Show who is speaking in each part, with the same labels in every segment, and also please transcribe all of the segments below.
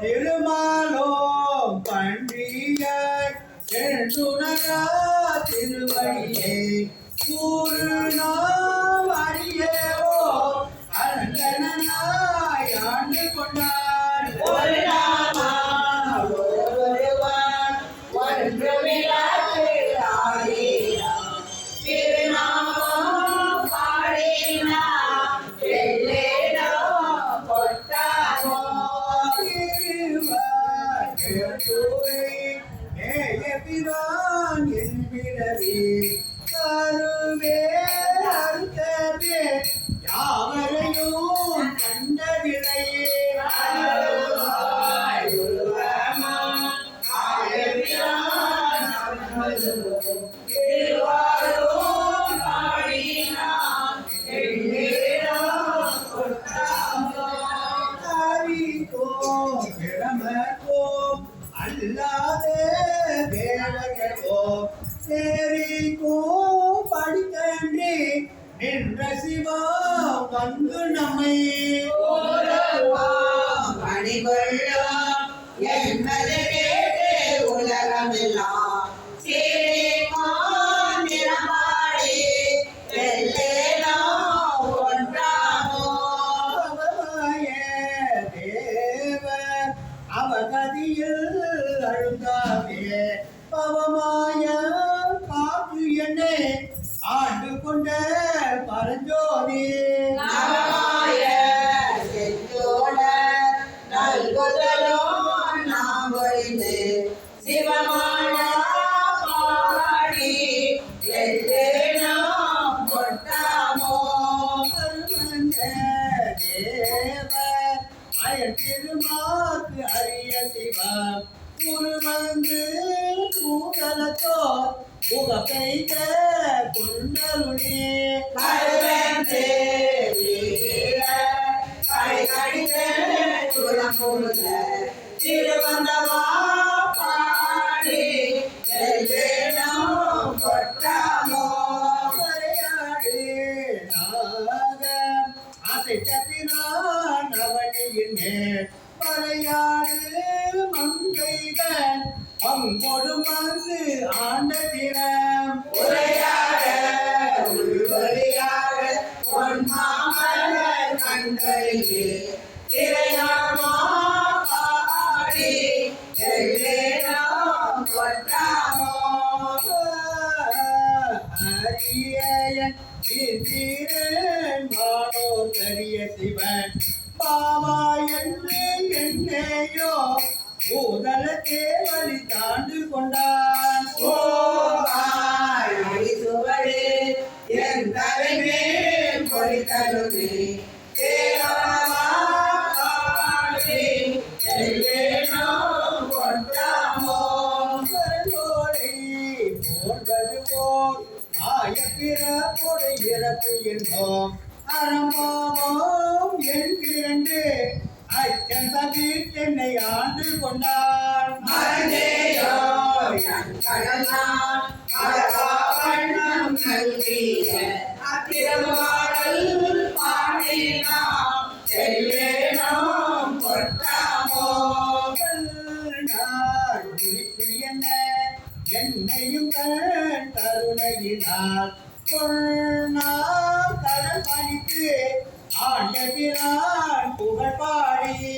Speaker 1: திருமாலோ பண்டிய திருவடியே கூறுநாள். ஆண்டு கொண்டே மேடையாடு மங்கைகள் அங்கொடு மந்து ஆண்ட திறம்
Speaker 2: உரையாட உருவழியாக பொன் மாமலர் கண்களில் திரையாமா பாடி
Speaker 1: கரிய சிவன் பாவா பல்லக்கே வழி தாண்டு கொண்டான்.
Speaker 2: ஓ சுவழே என்
Speaker 1: தலைமே பொறி தருதி பிறப்புடை இறப்பு என்றோம் அறம்பாவோம் என்கிறண்டு அச்சம் தவிர் என்னை ஆண்டு கொண்டான் என்னையும் கருணையினால். கடல் பணித்து ஆண்ட
Speaker 2: பிரான் புகழ் பாடி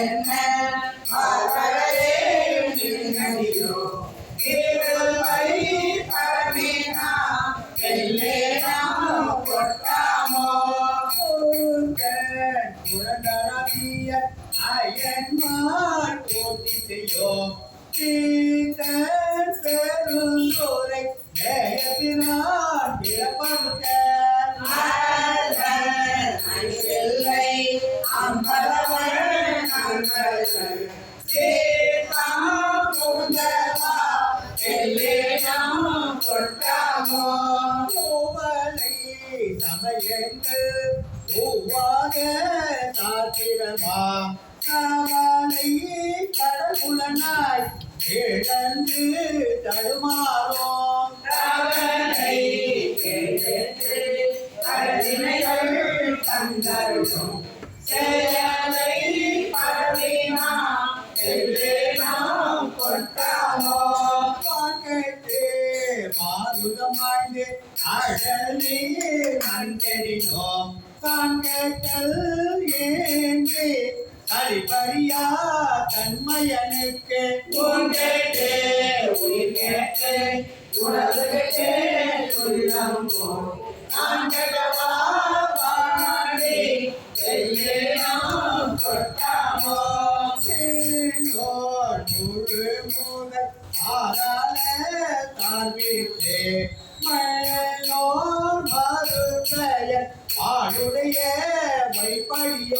Speaker 1: Amen.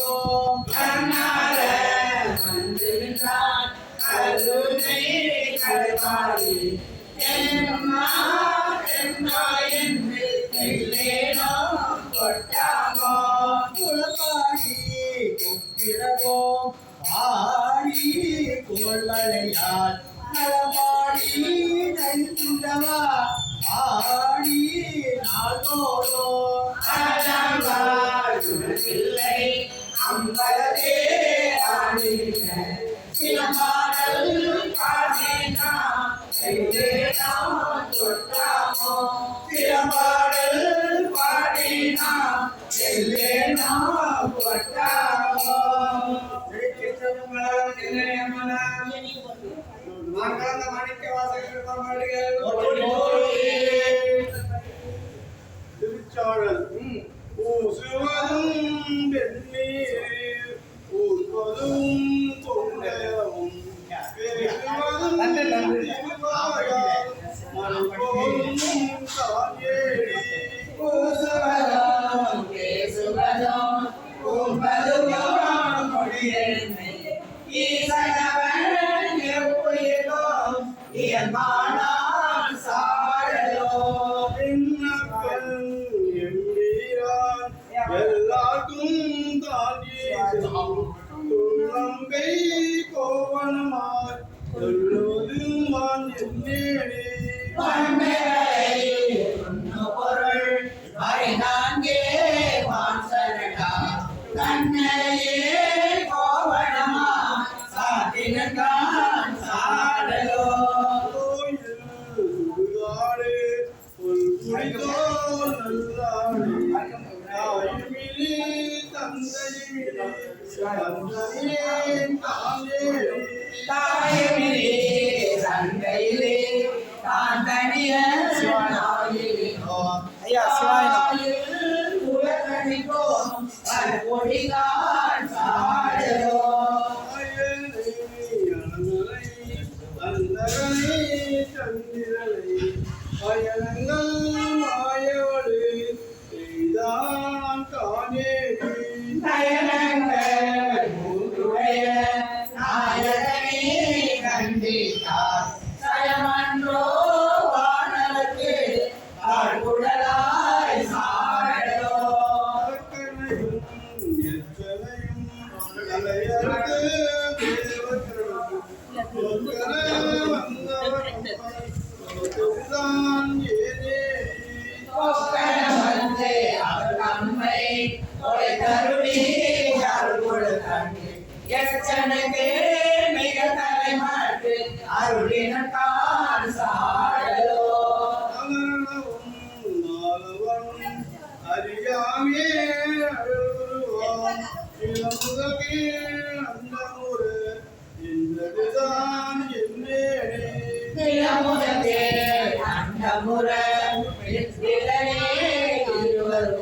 Speaker 1: அறிவோம் கண்ணால வந்து
Speaker 2: நின்றான் கருணை கருவாரி தென்மா தென்மா என்று தெல்லேனோ கொட்டாமோ
Speaker 1: ஆடி நாள்தோறும்.
Speaker 2: அழகாய் பிள்ளை அம்பலத்தே ஆடின சில பாடல் பாடினா நாம்
Speaker 3: தொட்டாமோ? சில
Speaker 2: பாடல் பாடினா எல்லே நாம் தொட்டாமோ? மாணிக்க வாசகர் gente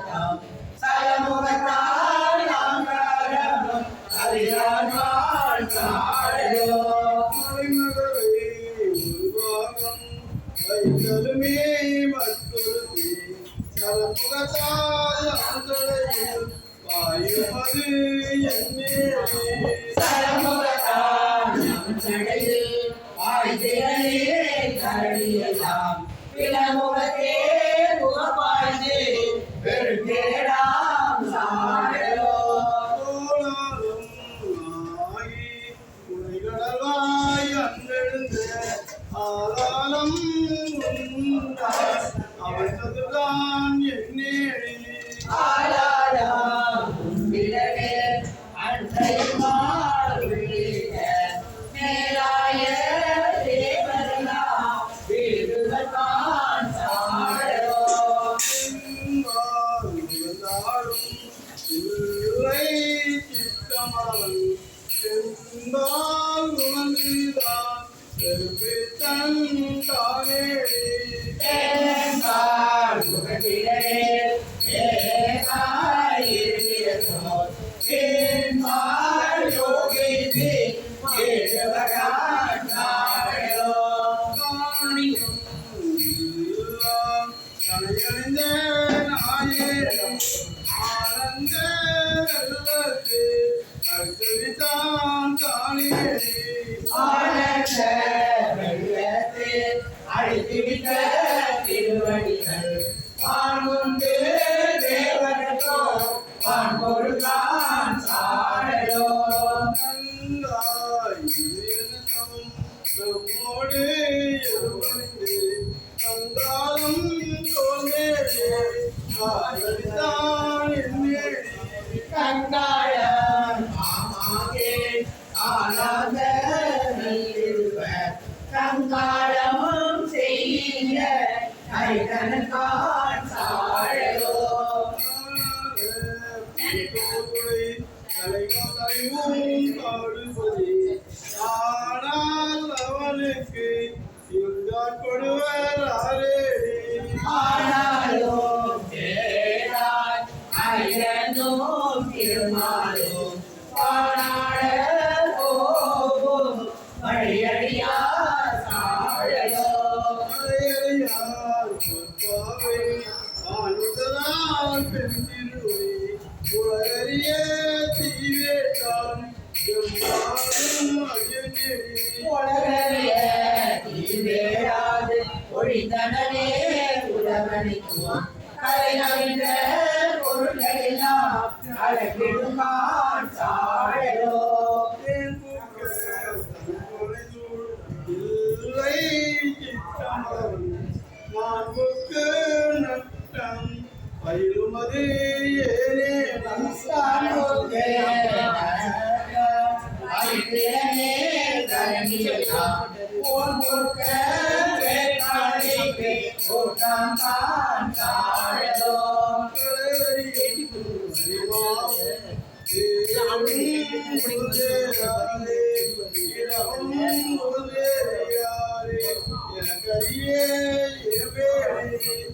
Speaker 2: um,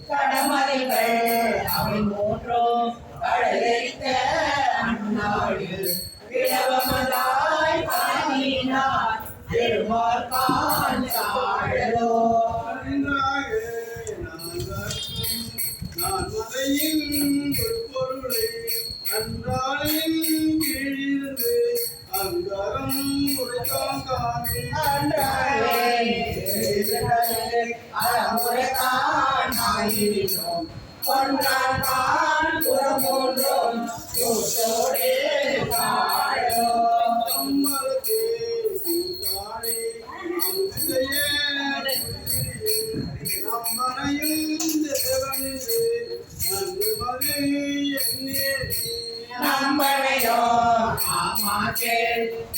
Speaker 2: கடமலைகள் அவை மூன்றும் கடலரித்த அந்நாடு நம்மளையோ ஆமாக்கே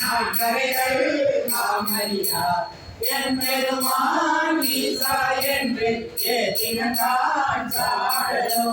Speaker 2: நாட்கரைகள் நாமறியா. என் பெருமான் ஈசா என்று ஏற்றினான் சாடலோ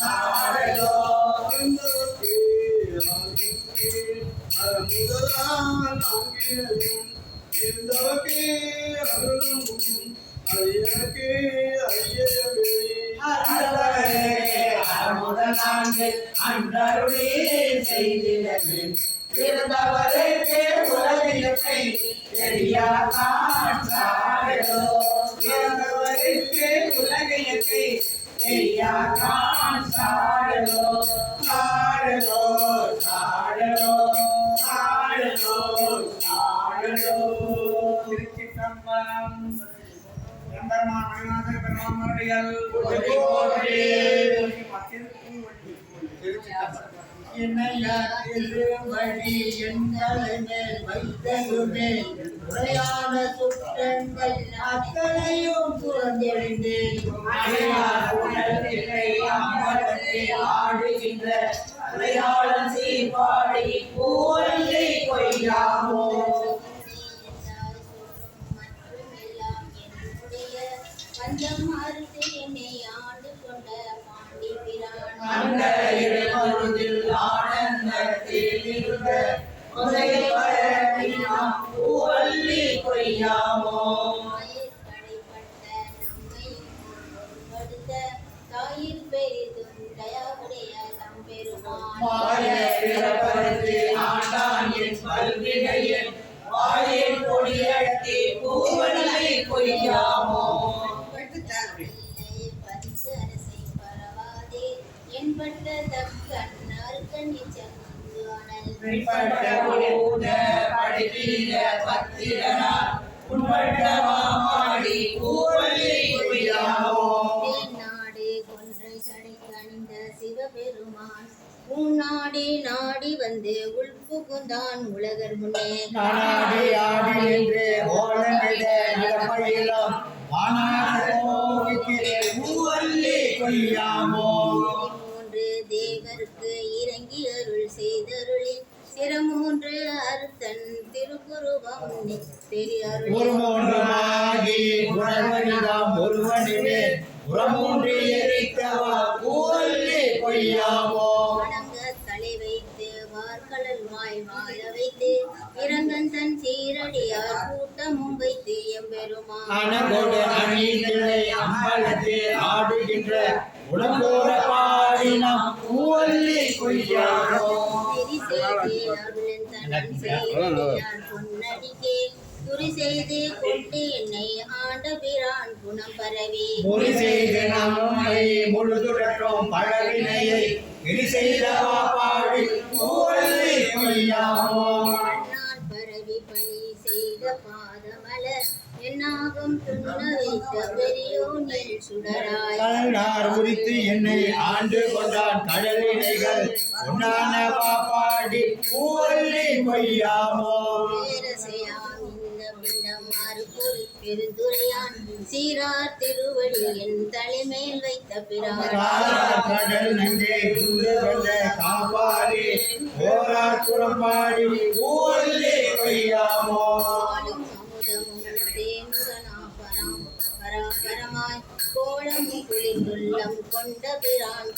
Speaker 2: தெரியாதான் சாடலோ சாடலோ சாடலோ சாடலோ சாடலோ.
Speaker 4: திருச்சிற்றம்பலம் எம்பெருமான் மணிநாதர் பெருமாமருடையல்
Speaker 2: போற்றி, போற்றி.
Speaker 1: திருமணி எங்களை வைத்தலுமே உரையான சுற்றங்கள் அத்தனையும்
Speaker 2: அம்பலத்தை ஆடுகின்ற உரையாளன் சீர்பாடி பூவல்லை கொய்யாமோ
Speaker 5: பஞ்சம் அறுத்து என்னை ஆண்டு கொண்ட பாண்டி பிரான்
Speaker 2: ஆனந்தத்தில் இருந்த முதலில் வரவினாம் பூவல்லி கொய்யாமோ ஆண்டான் என் கொடியடத்தி
Speaker 5: நாடு கொன்றை சிவபெருமான் உன்னாடி நாடி வந்து உள்புகுந்தான் உலகர் முன்னே.
Speaker 1: ஆடி என்று ஓடமிட ஒருவனிலே எரித்தவா? பூவல்லி
Speaker 5: தலை வைத்து வார்கடல் வாய் வாழ வைத்து இறங்கன் தன் சீரடியார் கூட்டமும் வைத்து எம்பெருமான்
Speaker 1: அணகோடு அணிதிரை
Speaker 5: செய்து கொண்டு என்னை ஆண்ட பிரான் குணம் பரவி.
Speaker 1: பொறி செய்து நம்மை முழுதுடற்றும் பழவினையை இனி செய்தவா பாடி பூவல்லி கொய்யாமோ
Speaker 5: நான் பரவி பணி செய்த பாதமலர் என்னாகும் துண்ண வைத்த பெரியோன் என் சுடராய்.
Speaker 1: கலனார் உரித்து என்னை ஆண்டு கொண்டான் கடலினைகள். உண்டான பாப்பாடி பூவல்லி கொய்யாமோ
Speaker 5: சீரார் திருவடி என் வைத்த
Speaker 1: காப்பாடி ஓரார் புறம்பாடி கொய்யாமோ
Speaker 5: பராபரமாய் கோலமும் குளிர்ந்துள்ளம் கொண்ட பிரான்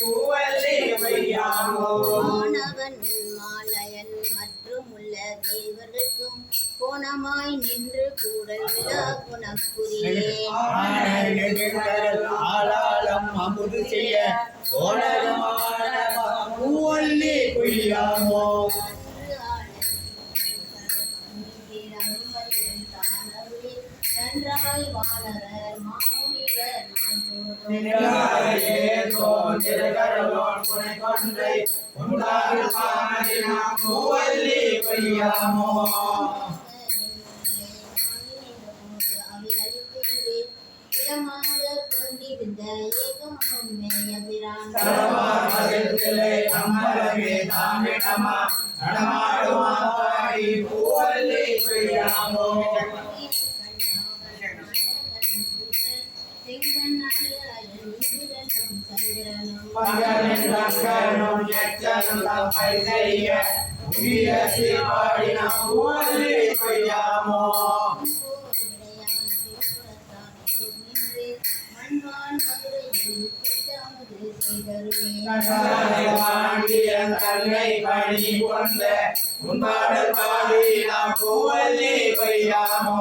Speaker 2: பூவல்லி கொய்யாமோ
Speaker 5: மாணவன் கோணமாய் நின்று கூடல் விழா குணப்புரியே
Speaker 1: ஆளாளம் அமுது செய்ய பூவல்லி கொய்யாமோ
Speaker 5: நன்றாய் வாழவர் மாமுனிவர்
Speaker 2: புனை கொன்றை உண்டாறு பானதினாம் பூவல்லி கொய்யாமோ
Speaker 5: கொண்டிருந்த ஏகமும் மேயபிரான்
Speaker 2: சரவாரத்திலே அமரவே தாமிடமா நடமாடுமா பாடி பூவல்லி கொய்யாமோ பகலின் லங்கனும் எச்சனும் தம்மை செய்ய புதிய சீர்பாடினம் பூவல்லி கொய்யாமோ தன்னை பணி கொண்ட உன்பாடல் பாடி நாம் பூவல்லி கொய்யாமோ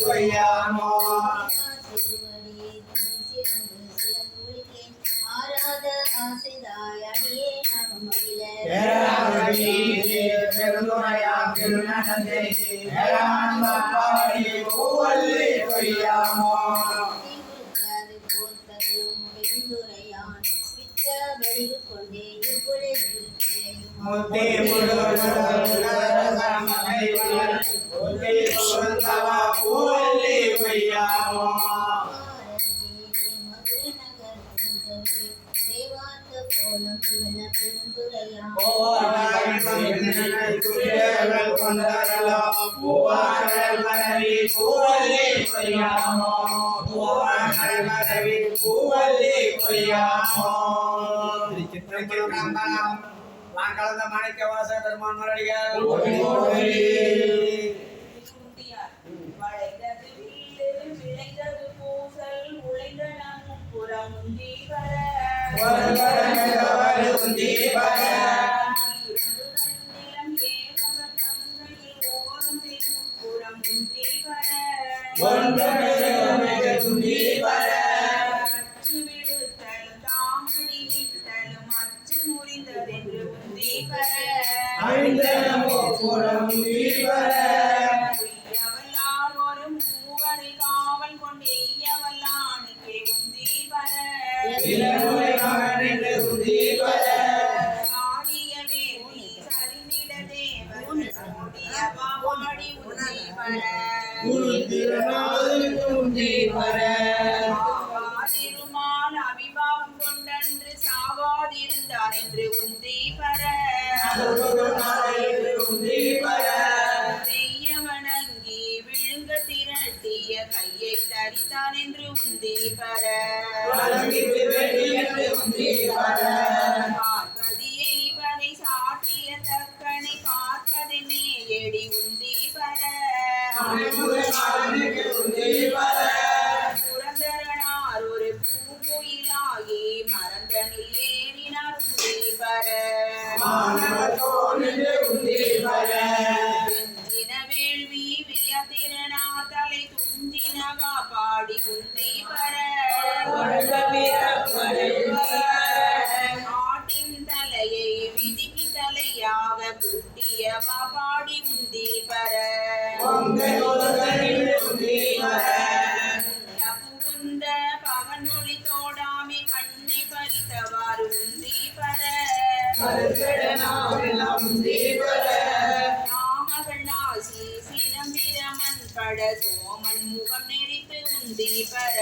Speaker 2: நாம் பெருந்துரையாம் திருநடந்தை ஏராளம் பாடி பூவல்லி கொய்யாமோ
Speaker 5: தீங்குற்றாது போர்த்தலும் பெருந்துரையான் பித்த பூவல்லே பொய்யாமோ இவ்வுலகில்
Speaker 2: முத்தே பூவல்லே பொய்யாமோ சுகந்தவா பூவல்லி கொய்யாமோ கலந்த மாணிக்கவாச பெருமான் மரடிகள்
Speaker 6: வளைந்தது வீடு விளைந்தது பூசல் உழைந்த நம் புறம் உந்தி வர. புகுந்த பவனொளி தோடாமை கண்ணை பறித்தவாறு உந்தி பர. நாமகள் நாசும் சிரம்பிரமன் பட சோமன் முகம் நெறித்து உந்தி பர.